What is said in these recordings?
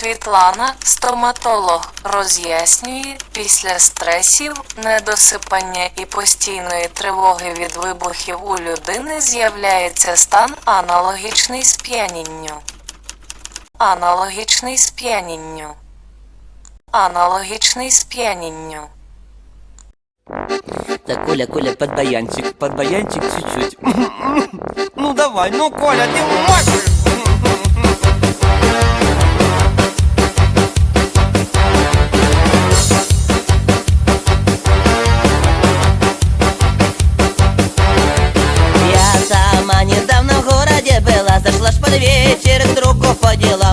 Світлана, стоматолог, роз'яснює, після стресів, недосипання і постійної тривоги від вибухів у людини з'являється стан аналогічний сп'янінню. Аналогічний сп'янінню. Аналогічний сп'янінню. Так, Коля, Коля, под баянчик, под баянчик чуть-чуть. Ну давай, ну Коля, ты можешь! Была с ж под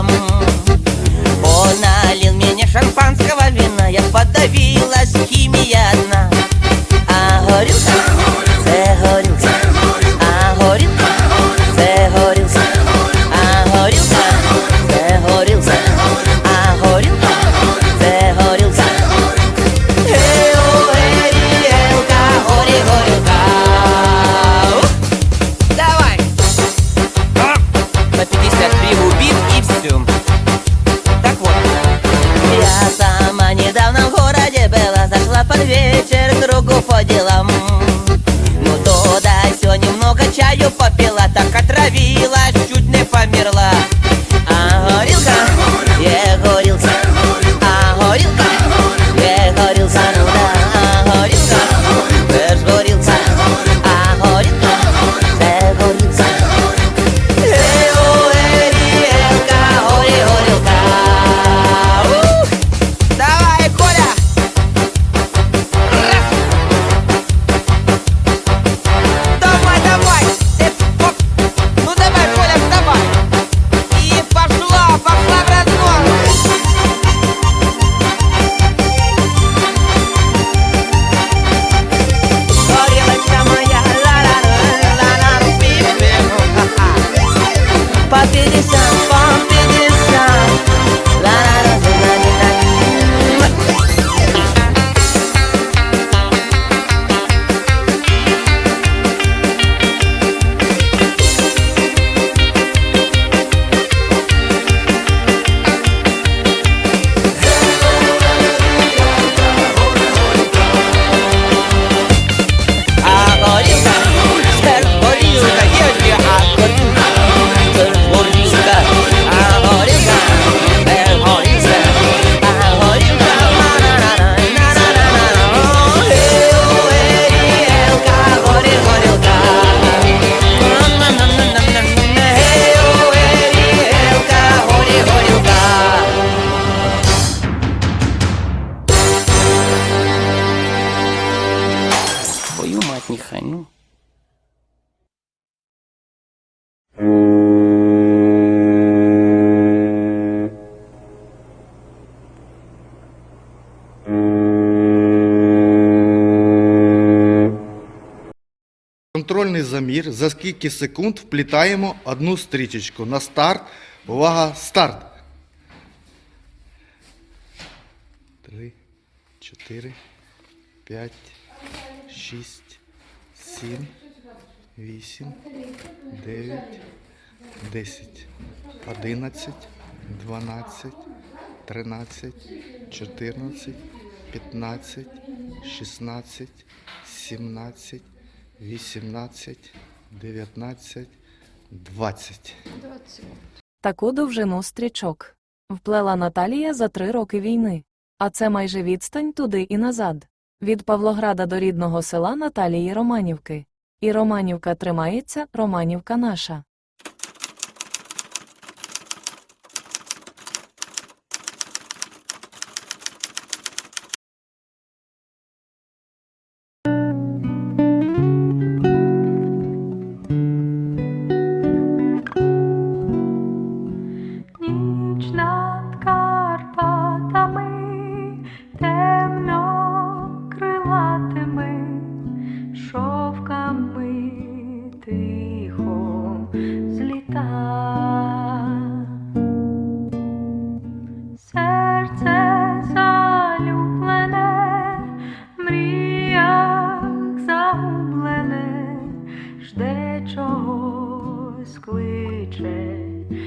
Контрольний замір. За скільки секунд вплітаємо одну стрічечку. На старт. Увага, старт. Три, чотири, п'ять, шість, сім, вісім, дев'ять, десять, одинадцять, дванадцять, тринадцять, чотирнадцять, п'ятнадцять, шістнадцять, сімнадцять, 18, 19, 20. Таку довжину стрічок вплела Наталія за три роки війни. А це майже відстань туди і назад. Від Павлограда до рідного села Наталії Романівки. І Романівка тримається, Романівка наша.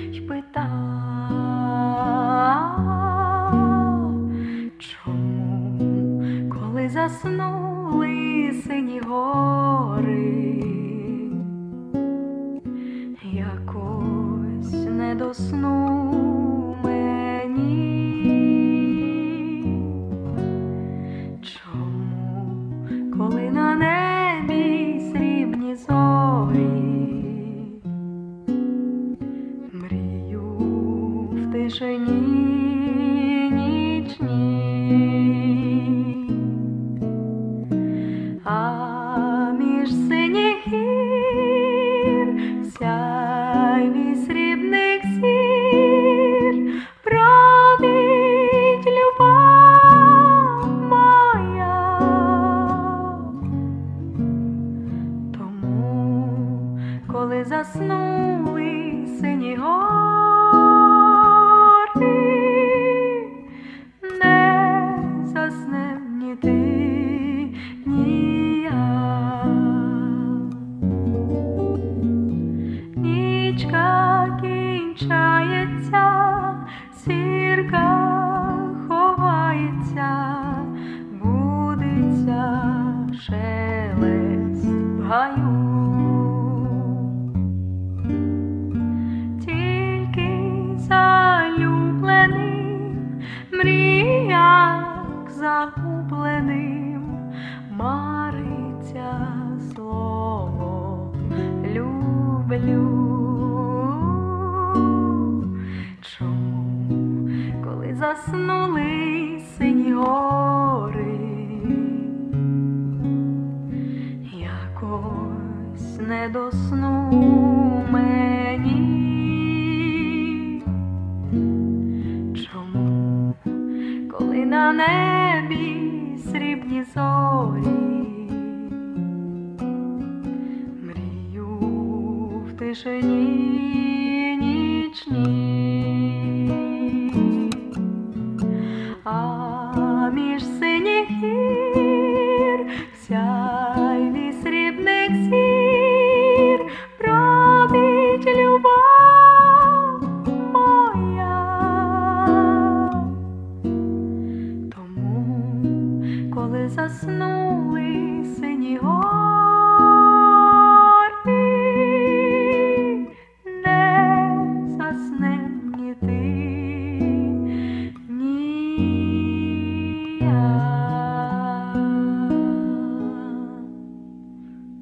й питав, чому, коли заснули сині гори, якось не доснув. мені, чому, коли на небі срібні зорі, мрію в тишині. коли заснули сині гори.